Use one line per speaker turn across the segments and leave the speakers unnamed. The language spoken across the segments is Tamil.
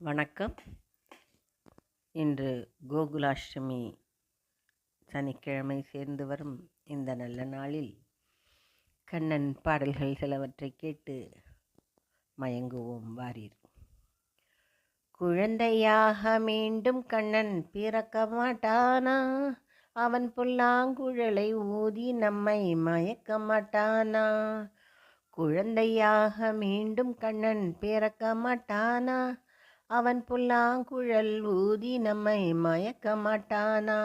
வணக்கம். இன்று கோகுலாஷ்டமி சனிக்கிழமை சேர்ந்து வரும் இந்த நல்ல நாளில் கண்ணன் பாடல்கள் சிலவற்றை கேட்டு மயங்குவோம். வாரீர். குழந்தையாக மீண்டும் கண்ணன் பிறக்க மாட்டானா? அவன் புல்லாங்குழலை ஊதி நம்மை மயக்க மாட்டானா? குழந்தையாக மீண்டும் கண்ணன் பிறக்க மாட்டானா? அவன் புல்லாங்குழல் ஊதி நம்மை மயக்க மாட்டானா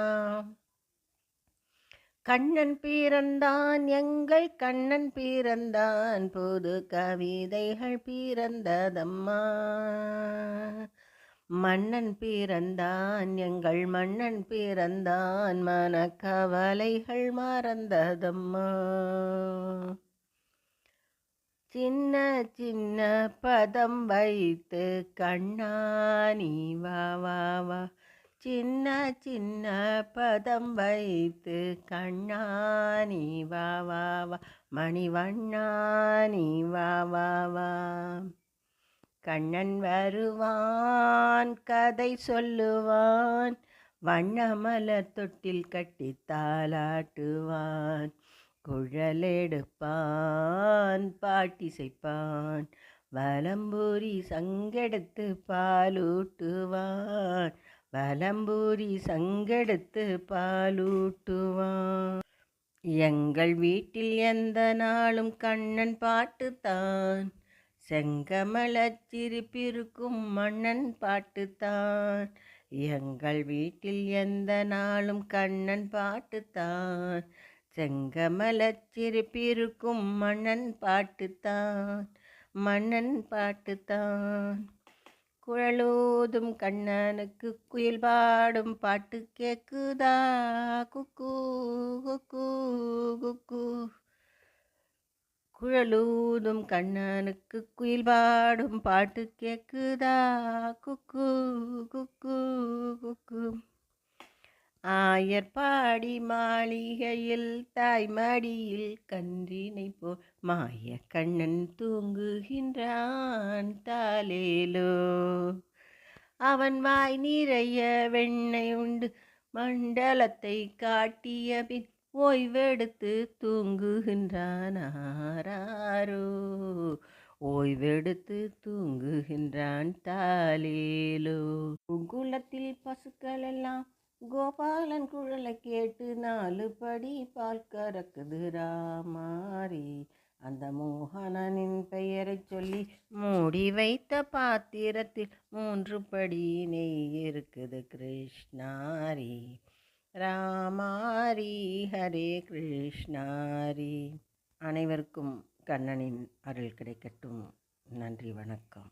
கண்ணன் பிறந்தான் எங்கள் கண்ணன் பிறந்தான் புது கவிதைகள் பிறந்ததம்மா. மன்னன் பிறந்தான் எங்கள் மன்னன் பிறந்தான் மனக்கவலைகள் மறந்ததம்மா. சின்ன சின்ன பதம் வைத்து கண்ணானி வா வா வா. சின்ன சின்ன பதம் வைத்து கண்ணானி வா வா வா. மணிவண்ணானி வா வா வா. கண்ணன் வருவான் கதை சொல்லுவான். வண்ணமலர் தொட்டில் கட்டி தாளாட்டுவான். குழலெடுப்பான் பாட்டிசைப்பான் வலம்பூரி சங்கெடுத்து பாலூட்டுவான் வலம்பூரி சங்கெடுத்து பாலூட்டுவான். எங்கள் வீட்டில் எந்த நாளும் கண்ணன் பாட்டுத்தான் செங்கமலச்சிரிப்பிருக்கும் மன்னன் பாட்டுத்தான். எங்கள் வீட்டில் எந்த நாளும் கண்ணன் பாட்டுத்தான் செங்கமலச்சிருப்பிருக்கும் மன்னன் பாட்டுத்தான் மன்னன் பாட்டுத்தான். குழலோதும் கண்ணனுக்கு குயில் பாடும் பாட்டு கேக்குதா? குக்கு குக்கு குக்கு. குழலூதும் கண்ணனுக்கு குயில் பாடும் பாட்டு கேக்குதா? குக்கு குக்கு குக்கு. ஆயர்பாடி மாளிகையில் தாய்மடியில் கன்றினை போ மாய கண்ணன் தூங்குகின்றான் தாலேலோ அவன் வாய் நிறைய வெண்ணெய் உண்டு மண்டலத்தை காட்டிய பின் ஓய்வெடுத்து தூங்குகின்றான் ஆராரோ. ஓய்வெடுத்து தூங்குகின்றான் தாலேலோ குலத்தில் பசுக்கள் எல்லாம் கோபாலன் குழலை கேட்டு நாலு படி பால் கறக்குது ராமாரி. அந்த மோகனனின் பெயரை சொல்லி மூடி வைத்த பாத்திரத்தில் மூன்று படி நெய் இருக்குது கிருஷ்ணாரி. ராமாரி ஹரே கிருஷ்ணாரி. அனைவருக்கும் கண்ணனின் அருள் கிடைக்கட்டும். நன்றி வணக்கம்.